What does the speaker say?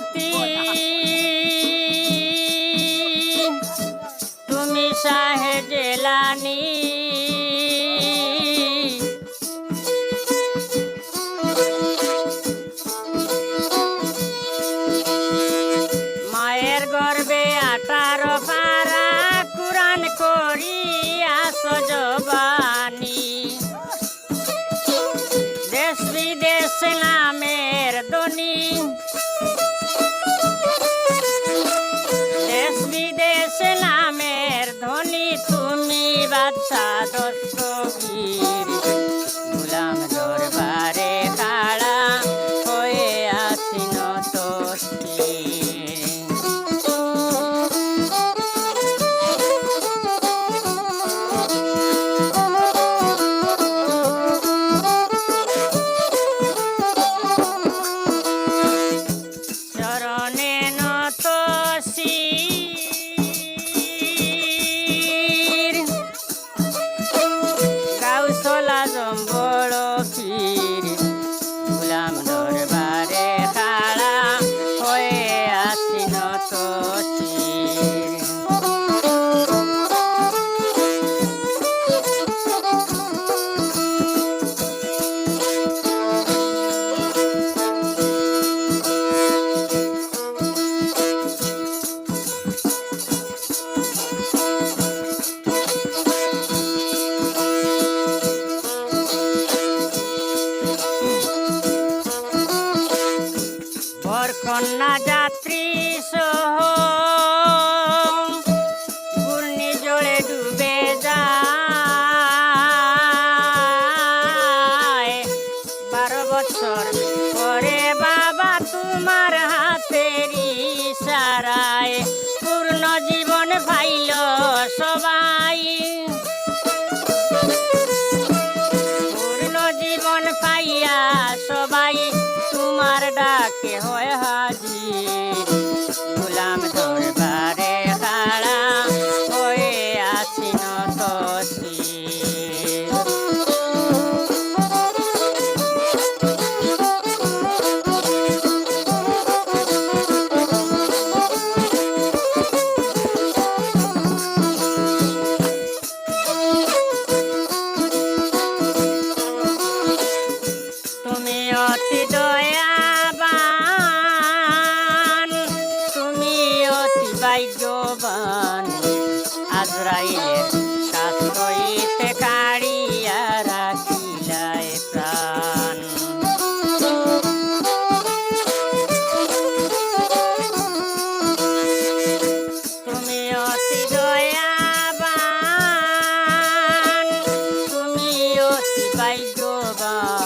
আমাদের তুমি শাহে জেলানি। মায়ের গর্বে আঠারো পারা কুরান করি আসজবানি দেশ বিদেশ নামের Kaviri Talk. বছর পরে বাবা, তোমার হাতের ইশারায় পূর্ণ জীবন ভাইল সবাই। পূর্ণ জীবন পাইয়া সবাই তোমার ডাকে হয়। বাবা